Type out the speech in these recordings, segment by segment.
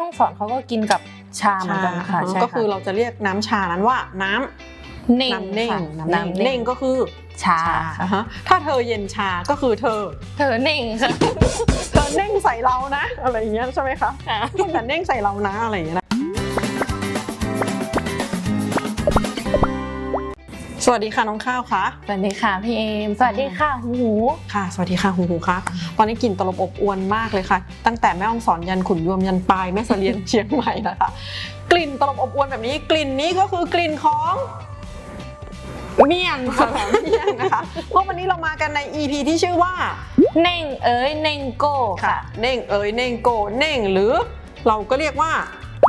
ต้องสอนเขาก็กินกับชาเหมือนกันนะคะชาใช่ก็คือเราจะเรียกน้ำชานั้นว่าน้ำเน่งน้ำเน่งค่ะน้ำเน่งเน่งก็คือชาอ่าฮะถ้าเธอเย็นชาก็คือเธอ เธอเน่งค่ะเธอเน่งใส่เรานะ อะไรอย่างเงี้ยใช่ไหมคะคุณแต่เน่งใส่เรานะอะไรอย่างเงี้ย สวัสดีค่ะน้องข้าวค่ะสวัสดีค่ะพี่เอม สวัสดีค่ะหูหูค่ะ สวัสดีค่ะหูหูค่ะตอนนี้กลิ่นตลบอบอวนมากเลยค่ะ ตั้งแต่แม่ฮ่องสอนยันขุนยวมยันปลายแม่เสลียนเชียงใหม่นะคะ กลิ่นตลบอบอวนแบบนี้กลิ่นนี้ก็คือกลิ่นของเมี่ยงค่ะค่ะเมี่ยงนะคะเพราะวันนี้เรามากันใน EP ที่ชื่อว่าเน่งเอ้ยเน่งโก้ค่ะ เน่งเอ๋ยเน่งโกเน่งหรือเราก็เรียกว่า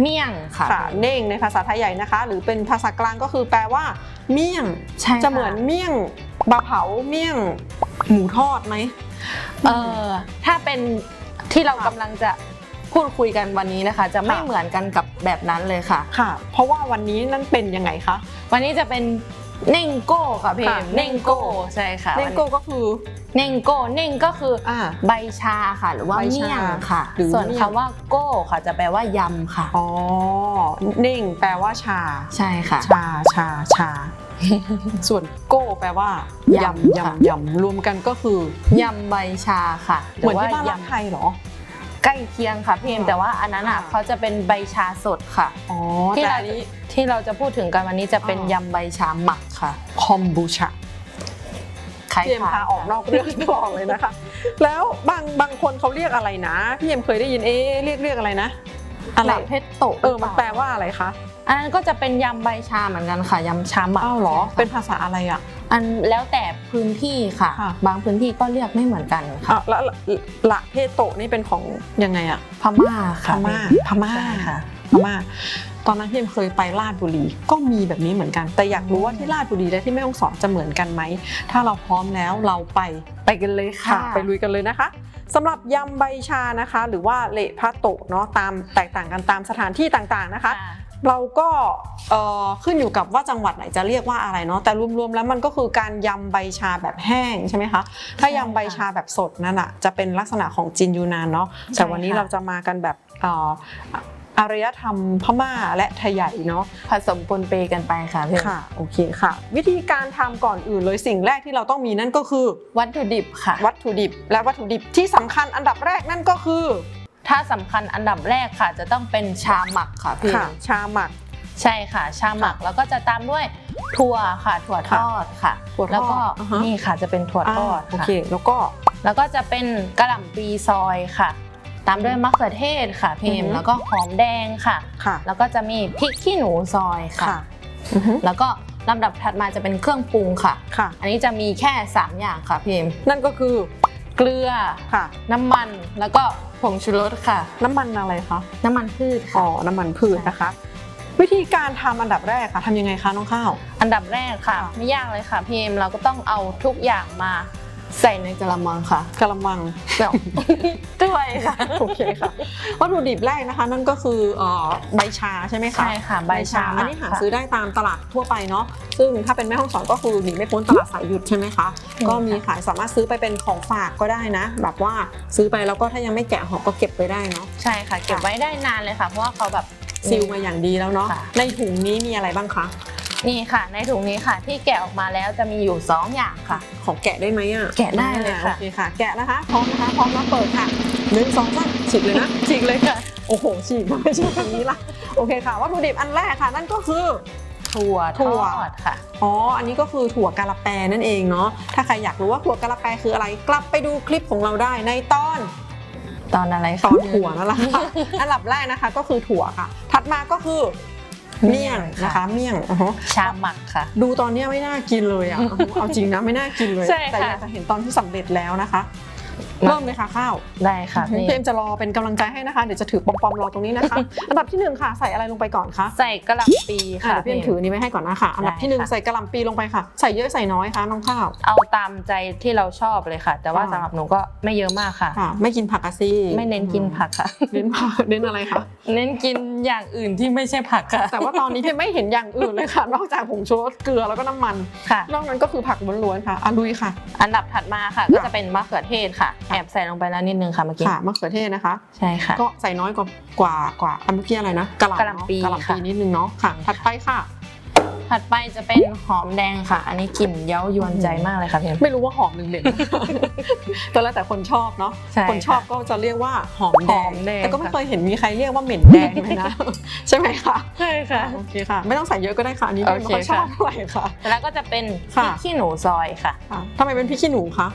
เมี่ยงค่ะค่ะเน่งในภาษาไทยใหญ่นะคะ หรือเป็นภาษากลางก็คือแปลว่า เมี่ยงใช่ค่จะเหมือนเมี่ยงปลาเผาเมี่ยงหมูทอดไหมเออถ้าเป็นที่เราค่ะกำลังจะพูดคุยกันวันนี้นะคะ จะไม่ค่ะเหมือนกันกับแบบนั้นเลยค่ะค่ะ เพราะว่าวันนี้นั่นเป็นยังไงคะวันนี้จะเป็น เน่งโก้ค่ะพี่เอค่ะมเน่งโก้ ใช่ค่ะเน่งโกก็คือ เน่งโก้เน่งก็คือออ่าใบชาค่ะ หรือว่าใบชาเมี่ยงค่ะ หรือส่วนเมี่ยง คำว่าโก้ค่ะจะแปลว่ายำค่ะ อ๋อเน่งแปลว่าชา ใช่ค่ะ ชาชาชา ส่วนโก้แปลว่ายยำ ยำค่ะยำยำรวมกันก็คือยำใบชาค่ะเหมือนที่รืบ้านว่รักไทยเหรอ ใกล้เคียงค่ะพี่เอมอ๋อแต่ว่าอันนั้นอะอ่าเขาจะเป็นใบชาสดค่ะอ๋อที่แต่เราอันนี้ที่เราจะพูดถึงกันวันนี้จะเป็นอ๋อยำใบชาหมักค่ะคอมบูชาคล้ายพี่เอ็มๆพาออกนอกเรื่องตลอดเลยนะคะ แล้วบางบางคนเขาเรียกอะไรนะ พี่เอ็มเคยได้ยินเอ๊ะเรียกเรียกอะไรนะอะไรหลาเพชรโตะเออมันแปลว่าอะไรคะ อันนั้นก็จะเป็นยำใบชาเหมือนกันค่ะยำชาหมักอ้าวเหรอใช่ค่ะเป็นภาษาอะไรอะ อันแล้วแต่พื้นที่ค่ะ ค่ะ บางพื้นที่ก็เรียกไม่เหมือนกันค่ะอะแล้วละละเพศโตะนี่เป็นของยังไงอะ พม่าพค่ะม่าพม่าใช่ค่ะ พม่า ตอนนั้นพี่เอ็มเคยไปลาดบุรี ก็มีแบบนี้เหมือนกัน แต่อยากรู้ว่าที่ลาดบุรีและที่แม่ฮ่องสอนจะเหมือนกันไหม ถ้าเราพร้อมแล้วเราไปไปกันเลยค่ะค่ะไปลุยกันเลยนะคะสำหรับยำใบชานะคะ หรือว่าเละพะโตะเนาะตามแตกต่างกันตามสถานที่ต่างๆนะคะ เราก็เอ่อขึ้นอยู่กับว่าจังหวัดไหนจะเรียกว่าอะไรเนาะแต่รวมๆแล้วมันก็คือการยำใบชาแบบแห้งใช่ไหมคะถ้ายำใบชาแบบสดนั่นอะจะเป็นลักษณะของจีนยูนานเนาะแต่วันนี้เราจะมากันแบบเอ่ออารยธรรมพม่าและไทยใหญ่เนาะผสมปนเปกันไปค่ะพี่ค่ะโอเคค่ะ วิธีการทำก่อนอื่นเลยสิ่งแรกที่เราต้องมีนั่นก็คือ วัตถุดิบค่ะ วัตถุดิบและวัตถุดิบที่สำคัญอันดับแรกนั่นก็คือ ถ้าสำคัญอันดับแรกค่ะ จะต้องเป็นชาหมักค่ะพี่ค่ะ ชาหมัก ใช่ค่ะ ชาหมักแล้วก็จะตามด้วยถั่วค่ะถั่วทอดค่ะ ถั่วทอดแล้วก็อ่าฮะ นี่ค่ะจะเป็นถั่วทอดาโอค่ะ เค แล้วก็ แล้วก็จะเป็นกระหล่ำปลีซอยค่ะ ตามด้วยมะเขือเทศค่ะพี่เอ็มอือฮึแล้วก็หอมแดงค่ะ ค่ะแล้วก็จะมีพริกขี้หนูซอยค่ะ ค่ะอือฮึแล้วก็ลำดับถัดมาจะเป็นเครื่องปรุงค่ะ ค่ะ อันนี้จะมีแค่ 3 อย่างค่ะพี่เอ็มนั่นก็คือเกลือ ค่ะ น้ำมันแล้วก็ ผงชูรสค่ะ น้ำมันอะไรคะ น้ำมันพืชอ๋ค่ะอน้ำมันพืชนะคะ วิธีการทำอันดับแรกค่ะทำยังไงคะน้องข้าว อันดับแรกค่ะค่ะไม่ยากเลยค่ะพี่เอ็มเราก็ต้องเอาทุกอย่างมา ใส่ในกระมังค่ะกระมังเดี๋ยวด้วยค่ะโอเคค่ะวัตถุดิบแรกนะคะ นั่นก็คือเอ่อใบชาใช่ไหมคะ ใช่ค่ะใบชาอันนี้หาค่ะซื้อได้ตามตลาดทั่วไปเนาะซึ่งถ้าเป็นแม่ห้องสอนก็คือหนีไม่พ้นตลาดสายหยุดใช่ไหมคะอืมก็มีขายสามารถซื้อไปเป็นของฝากก็ได้นะ แบบว่าซื้อไปแล้วก็ถ้ายังไม่แกะห่อก็เก็บไปได้เนาะใช่ค่ะ เก็บไว้ได้นานเลยค่ะ เพราะว่าเขาแบบซีลมาอย่างดีแล้วเนาะค่ะ ในถุงนี้มีอะไรบ้างคะ นี่ค่ะ ในถุงนี้ค่ะ ที่แกะออกมาแล้วจะมีอยู่ 2 อย่างค่ะ ของแกะได้ไหมอะแกะได้เลยค่ะโอเคค่ะ แกะนะคะพร้อมนะคะพร้อมแล้วเปิดค่ะหนึ่งสองสามฉีกเลยนะจริงเลยค่ะ โอ้โหฉีกไม่ใช่แบบนี้ละโอเคค่ะวัตถุดิบอันแรกค่ะ นั่นก็คือถั่วทถั่วอดค่ะ อ๋อ อันนี้ก็คือถั่วกะละแปนั่นเองเนาะ ถ้าใครอยากรู้ว่าถั่วกะละแปคืออะไร กลับไปดูคลิปของเราได้ในตอน ตอนอะไรตคะอนถั่วนั่นแหละค่ะ อันดับแรกนะคะก็คือถั่วค่ะ ถัดมาก็คือ เมี่ยงนะคะ เมี่ยงอือฮะชาหมักค่ะ ดูตอนเนี้ยไม่น่ากินเลยอะเอาจริงนะไม่น่ากินเลย ใช่ค่ะแต่อยากจะเห็นตอนที่สำเร็จแล้วนะคะ เริ่มเลยค่ะข้าวได้ค่ะพี่พี่เอ็มจะรอเป็นกำลังใจให้นะคะ เดี๋ยวจะถือปอมๆรอตรงนี้นะคะ อันดับที่หนึ่งค่ะใส่อะไรลงไปก่อนคะใส่กระหล่ำปีอะค่ะ เดี๋ยวพี่เอ็มถืออนนี้ไว้ให้ก่อนนะคะอันดับที่หนึ่งได้ค่ะ ใส่กระหล่ำปีลงไปค่ะ ใส่เยอะใส่น้อยคะน้องข้าว เอาตามใจที่เราชอบเลยค่ะ แต่ว่าค่ะ สำหรับหนูก็ไม่เยอะมากค่ะ ค่ะ ไม่กินผักอะซี่ไม่เน้นกินผักค่ะ เน้นผักเน้นอะไรคะ เน้นกินอย่างอื่นที่ไม่ใช่ผักค่ะแต่ว่าตอนนี้พี่ไม่เห็นอย่างอื่นเลยค่ะ นอกจากผงชูรสเกลือแล้วก็น้ำมัน ค่ะ นอกนั้นก็คือผักล้วนๆค่ะอะลุยค่ะ อันดับถัดมาค่ะ ก็จะเป็นมะเขือเทศค่ะคค่ะแอบใส่ลงไปแล้วนิดนึงค่ะเมื่อกี้ค่ะมะเขือเทศนะคะ ใช่ค่ะ ก็ใส่น้อยกว่ากว่ากว่าอันเมื่อกี้อะไรนะกะหล่ำกะหล่ำเนาะปีกะหล่ำปีค่ะนิดนึงเนาะค่ะ ถัดไปค่ะ ถัดไปจะเป็นหอมแดงค่ะ อันนี้กลิ่นเย้ายวนใจมากเลยค่ะพี่เอ็มไม่รู้ว่าหอมหรือเหม็นแต่แล้วแต่คนชอบเนาะใช่คนชอบก็จะเรียกว่าหอมแดหองมแดงแต่ก็ไม่ค่ะเคยเห็นมีใครเรียกว่าเหม็นแดงเลยนะใช่ไหมคะใช่ค่ะโอเคค่ะ ไม่ต้องใส่เยอะก็ได้ค่ะอันนี้ไม่โอเคค่อยชอบค่ะเท่าไหร่ค่ะแล้วก็จะเป็นพค่ะริกขี้หนูซอยค่ะค่ะทำไมเป็นพริกขี้หนูคะ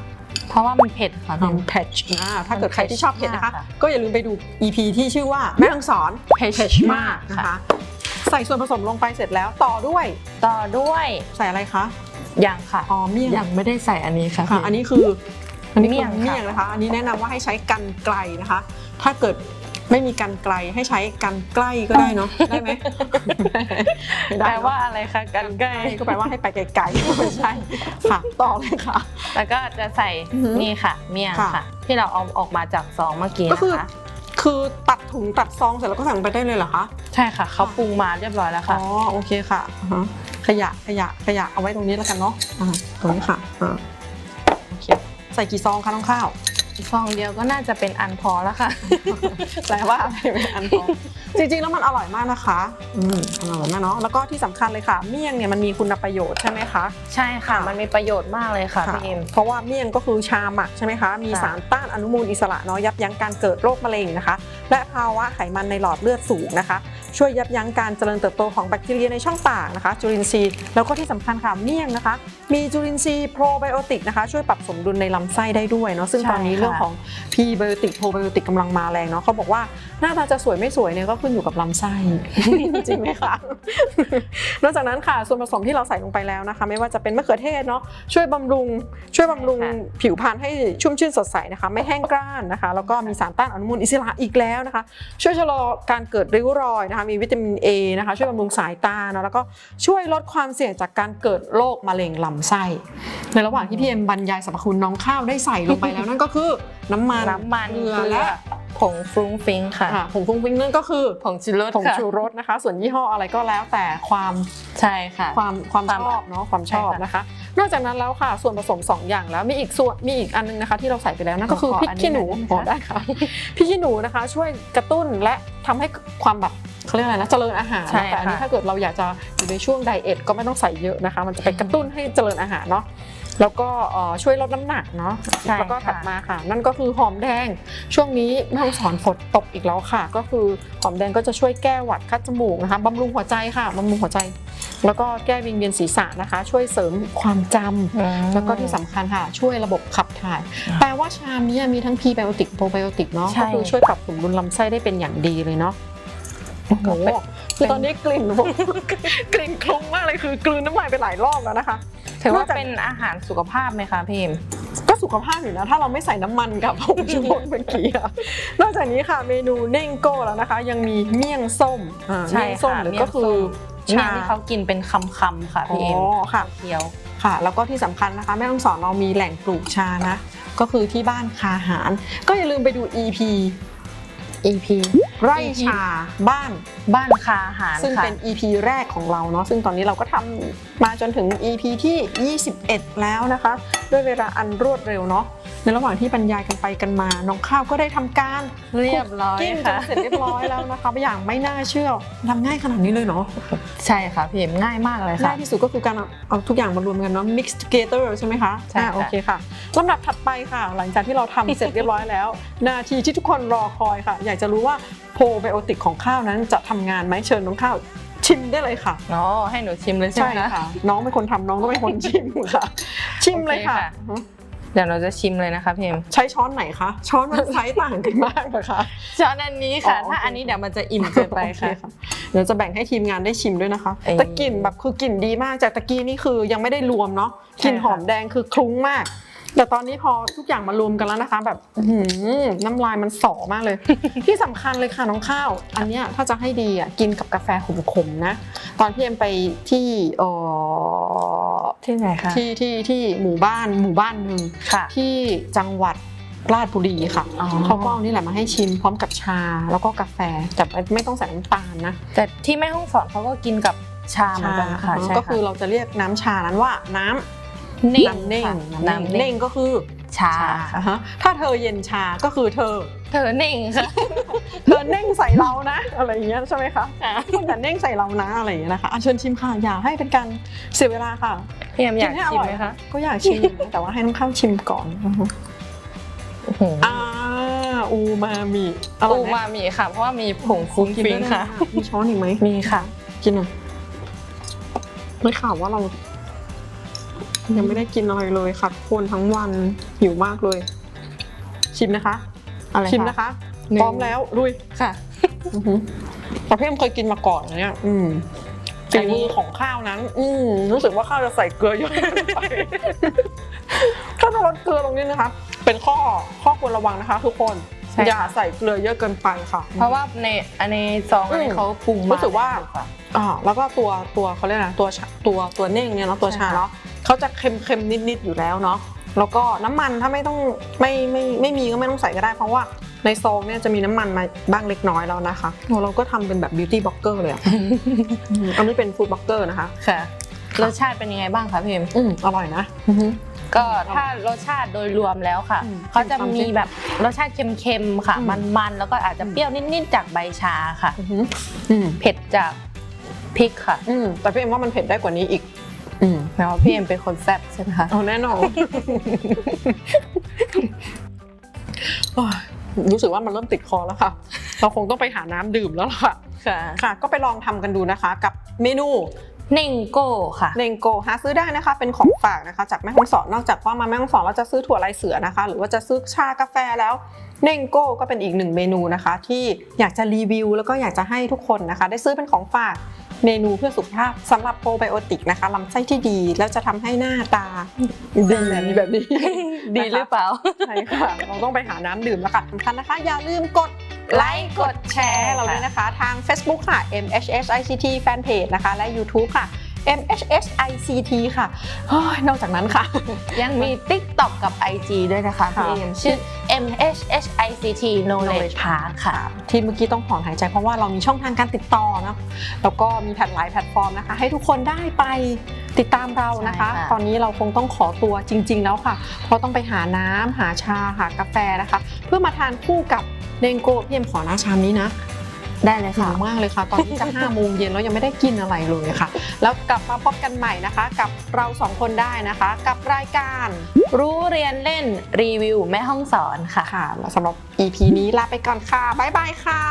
เพราะว่ามันเผ็ดค่ะพี่น้ำเผ็ดอ่าถ้าเกิดใครที่ชอบเผ็ดนะคะมากค่ะก็อย่าลืมไปดู EP ที่ชื่อว่าแม่ทังสอนเผ็ดมากมากนะค่ะคะ ใส่ส่วนผสมลงไปเสร็จแล้วต่อด้วย ต่อด้วยใส่อะไรคะยังค่ะอ๋อเมี่ยงยังไม่ได้ใส่อันนี้ค่ะค่ะพี่อันนี้คืออันนี้คือเมี่ยงค่ะเมี่ยงนะคะ อันนี้แนะนำว่าให้ใช้กันไกลนะคะ ถ้าเกิด ไม่มีกันไกลให้ใช้กันใกล้ก็ได้เนาะได้ไหมไม่ได้แปลเนอะว่าอะไรคะกันใกล้ก็แปลว่าให้ไปไกลๆไม่ใช่ค่ะต่อเลยค่ะ แล้วก็จะใส่อือหือนี่ค่ะ เมี่ยงค่ะ ค่ะ ที่เราเอาออกมาจากซองเมื่อกี้ก็นะคือ คะคือตัดถุงตัดซองเสร็จแล้วก็ใส่ลงไปได้เลยเหรอคะใช่ค่ะเขาปรุงมาเรียบร้อยแล้วอ๋ค่ะอโอเคค่ะอ่าฮะขยะขยะขยะเอาไว้ตรงนี้แล้วกันเนาะอ่าตรงนี้ค่ะอ่าโอเคใส่กี่ซองคะน้องข้าว ซองเดียวก็น่าจะเป็นอันพอแล้วค่ะ แปลว่าอะไรเป็นอันพอ จริงๆ แล้วมันอร่อยมากนะคะอืมอร่อยมากเนาะ แล้วก็ที่สำคัญเลยค่ะ เมี่ยงเนี่ยมันมีคุณประโยชน์ใช่ไหมคะ ใช่ค่ะค่ะมันมีประโยชน์มากเลยค่ะค่ะพี่เอ็ม เพราะว่าเมี่ยงก็คือชาหมักใช่ไหมคะ มีค่ะสารต้านอนุมูลอิสระเนาะยับยั้งการเกิดโรคมะเร็งนะคะ และภาวะไขมันในหลอดเลือดสูงนะคะ ช่วยยับยั้งการเจริญเติบโตของแบคทีเรียในช่องปากนะคะ จุลินทรีย์ แล้วก็ที่สำคัญค่ะ เมี่ยงนะคะ มีจุลินทรีย์โปรไบโอติกนะคะ ช่วยปรับสมดุลในลำไส้ได้ด้วยเนาะ ซึ่งตอนนี้เรื่องของพรีไบโอติกโปรไบโอติกกำลังมาแรงเนาะเขาบอกว่าหน้าตาจะสวยไม่สวยเนี่ยก็ขึ้นอยู่กับลำไส้จริงไหมคะนอกจากนั้นค่ะส่วนผสมที่เราใส่ลงไปแล้วนะคะ ไม่ว่าจะเป็นมะเขือเทศเนาะช่วยบำรุง ช่วยบำรุงใช่ค่ะผิวพรรณให้ชุ่มชื่นสดใสนะคะ ไม่แห้งกร้านนะคะ แล้วก็มีสารต้านอนุมูลอิสระอีกแล้วนะคะ ช่วยชะลอการเกิดริ้วรอยนะคะ มีวิตามิน A นะคะ ช่วยบำรุงสายตาเนาะแล้วก็ช่วยลดความเสี่ยงจากการเกิดโรคมะเร็งลำไส้ในระหว่างที่พี่เอ็มบรรยายสรรพคุณน้องข้าวได้ใส่ลงไปแล้วนั่นก็คือน้ำมันน้ำมันเกลือเกลือและผงฟรุ้งฟิ้งค่ะอ่าผงฟุ้งฟิ้งนั่นก็คือผงชูรสผงค่ะชูรสนะคะ ส่วนยี่ห้ออะไรก็แล้วแต่ความใช่ค่ะความความความชอบเนาะความชอบใช่ค่ะนะคะ นอกจากนั้นแล้วค่ะ ส่วนผสม 2 อย่างแล้วมีอีกส่วนมีอีกอันนึงนะคะ ที่เราใส่ไปแล้วนั่นก็คือขอพริกอันนี้ขี้หนูหน่อยได้ไหมคะอ๋อได้ค่ะพริกขี้หนูนะคะ ช่วยกระตุ้นและทำให้ความแบบเขาเรียกอะไรนะเจริญอาหารใช่นะแต่อันนี้ค่ะถ้าเกิดเราอยากจะอยู่ในช่วงไดเอทก็ไม่ต้องใส่เยอะนะคะ มันจะไปกระตุ้นให้เจริญอาหารเนาะ แล้วก็เอ่อช่วยลดน้ำหนักเนาะใช่แล้วก็ค่ะถัดมาค่ะ นั่นก็คือหอมแดงช่วงนี้แม่ต้องสอนฝนตกอีกแล้วค่ะ ก็คือหอมแดงก็จะช่วยแก้หวัดคัดจมูกนะคะบำรุงหัวใจค่ะบำรุงหัวใจ แล้วก็แก้วิงเวียนศีรษะนะคะ ช่วยเสริมความจำอืมแล้วก็ที่สำคัญค่ะ ช่วยระบบขับถ่าย แปลว่าชามนี้มีทั้งพรีไบโอติกโปรไบโอติกเนาะใช่ก็คือช่วยปรับสมดุลลำไส้ได้เป็นอย่างดีเลยเนาะ โอ้โหเป็นคือตอนนี้กลิ่นผมกลิ่นคลุ้งมากเลยคือกลืนน้ำลายไปหลายรอบแล้วนะคะถือว่านอกจากเป็นอาหารสุขภาพไหมคะพี่เอ็มก็สุขภาพอยู่นะถ้าเราไม่ใส่น้ำมันกับผงชูรสเมื่อกี้อะนอกจากนี้ค่ะเมนูเน่งโก้แล้วนะคะ ยังมีเมี่ยงส้มอ่าใช่เมี่ยงส้มค่ะหรือเมี่ยงก็คือส้มเนี่ชายที่เขากินเป็นคำๆค่ะอ๋พี่เอ็มอค่ะเคี้ยวค่ะ แล้วก็ที่สำคัญนะคะแม่ต้องสอนเรามีแหล่งปลูกชานะ ก็คือที่บ้านคาหาร ก็อย่าลืมไปดู EP EP ไร่ EP ชาบ้านบ้านคาอาหารซึ่งค่ะ เป็น EP แรกของเราเนาะซึ่งตอนนี้เราก็ทำมาจนถึง EP ที่ 21 แล้วนะคะ ด้วยเวลาอันรวดเร็วเนาะในระหว่างที่บรรยายกันไปกันมา น้องข้าวก็ได้ทำการเรียบร้อยกิ้งจนค่ะเสร็จเรียบร้อยแล้วนะคะอย่างไม่น่าเชื่อทำง่ายขนาดนี้เลยเนาะใช่ค่ะพี่เอ็มง่ายมากเลยง่าค่ะยที่สุดก็คือการเอาเอาทุกอย่างมารวมกันเนาะ mix together ใช่ไหมคะใช่ค่ะอ่าโอเคค่ะลำดับถัดไปค่ะ หลังจากที่เราทำเสร็จเรียบร้อยแล้ว นาทีที่ทุกคนรอคอยค่ะ อยากจะรู้ว่าโปรไบโอติกของข้าวนั้นจะทำงานไหมเชิญน้องข้าวชิมได้เลยค่ะอ๋อให้หนูชิมเลยใช่ใช่ไหมคะค่ะ น้องเป็นคนทำน้องก็เป็นคนชิมค่ะ ชิมเลยค่ะโอเคค่ะเดี๋ยวเราจะชิมเลยนะคะพี่เอ็มใช้ช้อนไหนคะ ช้อนมันไซส์ต่างกันมากนะคะช้อนอันนี้ค่ะอ๋อโอเคถ้าอันนี้เดี๋ยวมันจะอิ่มเกินไปค่ะโอเเดี๋ยวจะแบ่งให้ทีมงานได้ชิมด้วยนะคะเอ้ยแต่กลิ่นแบบคือกลิ่นดีมากจากตะกี้นี่คือยังไม่ได้รวมเนาะกลิ่นใช่ค่ะหอมแดงคือคลุ้งมาก แต่ตอนนี้พอทุกอย่างมารวมกันแล้วนะคะ แบบอื้อหือน้ำลายมันสอมากเลย ที่สำคัญเลยค่ะน้องข้าว อันเนี้ยถ้าจะให้ดีอะกินกับกาแฟขมๆนะ ตอนพี่เอ็มไปที่เอ่อ ที่ไหนคะที่ที่ที่หมู่บ้านหมู่บ้านหนึ่งค่ะที่จังหวัดราชบุรีค่ะอ๋อเขาก็เอานี่แหละมาให้ชิมพร้อมกับชาแล้วก็กาแฟแต่ไม่ต้องใส่น้ำตาลนะ แต่ที่แม่ห้องสอนเขาก็กินกับชาเหมือนกันค่ะอ๋อใช่ก็คือเราจะเรียกน้ำชานั้นว่าน้ำเน่งน้ำเน่งค่ะน้ำเน่งเน่งก็คือ ชาค่ะอ่าฮะถ้าเธอเย็นชาก็คือเธอ เธอเน่งค่ะ เธอเน่งใส่เรานะ อะไรอย่างเงี้ยใช่ไหมคะคุณอย่าเน่งใส่เรานะอะไรอย่างเงี้ยนะคะอะเชิญชิมค่ะอย่าให้เป็นการเสียเวลาค่ะพี่แอมอยากนให้ชิมไหมคะก็อยากชิมนะแต่ว่าให้น้องข้าวชิมก่อนอือฮึอื้อหืออ่าอูมามิอร่อูอยไหมมามีค่ะ เพราะว่ามีผงฟุ้งกินฟิ้ได้งเลยค่ะ มีช้อนอีกไหมมีค่ะ กินหน่อยไม่ข่าวว่าเรา ยังไม่ได้กินอะไรเลยค่ะทุกคนทั้งวันหิวมากเลย ชิมนะคะ อะไรชิมนะคะ หนึ่ง พร้อมแล้วลุยค่ะ อือหือแต่พี่เอ็มเคยกินมาก่อนนะเนี่ยอืมอัฝีนนี้มือของข้าวนั้น อืมรู้สึกว่าข้าวจะใส่เกลือเยอะเกินไปถ้าจะลดเกลือตรงนี้นะคะ เป็นข้อข้อควรระวังนะคะ ทุกคน ใช่ค่ะอย่าใส่เกลือเยอะเกินไปค่ะ เพราะว่าในอันในซองอันนี้อืมเขาปรุงมารู้สึกว่าค่ะอ่าแล้วก็ตัวตัวเขาเรียกนะตัวชาตัวตัวเน่งเนี่ยเนาะตัวใช่ชาค่ะ เนาะ เขาจะเค็มเค็มนิดนิดๆอยู่แล้วเนาะแล้วก็น้ำมันถ้าไม่ต้องไม่ไม่ไม่มีก็ไม่ต้องใส่ก็ได้ เพราะว่าในซองเนี่ยจะมีน้ำมันมาบ้างเล็กน้อยแล้วนะคะโอ้เราก็ทำเป็นแบบบิวตี้บล็อกเกอร์เลยอะอืมอันนี้เป็นฟู้ดบล็อกเกอร์นะคะค่ะรสชาติเป็นยังไงบ้างคะพี่เอ็มอืมอร่อยนะอือฮึก็ถ้ารสชาติโดยรวมแล้วค่ะอืมเขาจะทำสิมีแบบรสชาติเค็มๆค่ะอืมมันๆแล้วก็อาจจะเปรี้ยวนิดๆจากใบชาค่ะอือฮึอืมเผ็ดจากพริกค่ะอืมแต่พี่เอ็มว่ามันเผ็ดได้กว่านี้อีก อืมแล้วาพี่เอ็มเป็นคนแซ่บใช่ไหมคะเอาแน่นอนโอ้ยรู้สึกว่ามันเริ่มติดคอแล้วค่ะ เราคงต้องไปหาน้ำดื่มแล้วล่ะค่ะ ค่ะค่ะ ก็ไปลองทำกันดูนะคะ กับเมนูเน่งโก้ค่ะ เนงโกหาซื้อได้นะคะ เป็นของฝากนะคะ จากแม่ฮ่องสอนนอกจากว่ามาแม่ฮ่องสอนเราจะซื้อถั่วลายเสือนะคะ หรือว่าจะซื้อชากาแฟแล้วเนงโก้ก็เป็นอีกหนึ่งเมนูนะคะ ที่อยากจะรีวิว แล้วก็อยากจะให้ทุกคนนะคะ ได้ซื้อเป็นของฝาก เมนูเพื่อสุขภาพสำหรับโปรไบโอติกนะคะลำไส้ที่ดีแล้วจะทำให้หน้าตาดีแบบนี้ดีหรือเปล่าใช่ค่ะเราต้องไปหาน้ำดื่มแล้วค่ะสำคัญนะคะ อย่าลืมกดไลค์กดแชร์เราด้วยนะคะ ทาง Facebook ค่ะ MHSICT Fanpage นะคะ และ YouTube ค่ะ MHSICT ค่ะเฮ้ยนอกจากนั้นค่ะ ยังมี TikTok กับ IG ด้วยนะคะค่ะ พี่เอ็มชื่อ MHHICT Knowledge Park ค่ะ ที่เมื่อกี้ต้องถอนหายใจเพราะว่าเรามีช่องทางการติดต่อเนาะแล้วก็มีแพลตหลายแพลตฟอร์มนะคะ ให้ทุกคนได้ไปติดตามเรานะคะ ใช่ค่ะ ตอนนี้เราคงต้องขอตัวจริง ๆ แล้วค่ะ เพราะต้องไปหาน้ำหาชาหากาแฟนะคะ เพื่อมาทานคู่กับเดงโกพี่เอ็มขอนะชามนี้นะ ได้เลยหิค่ะวมากเลยค่ะ ตอนนี้จะ5โมงเย็นแล้วยังไม่ได้กินอะไรเลยค่ะ แล้วกลับมาพบกันใหม่นะคะ กับเราสองคนได้นะคะ กับรายการรู้เรียนเล่นรีวิวแม่ห้องสอนค่ะ ค่ะแล้วสำหรับ EP นี้ลาไปก่อนค่ะ บ๊ายบายค่ะ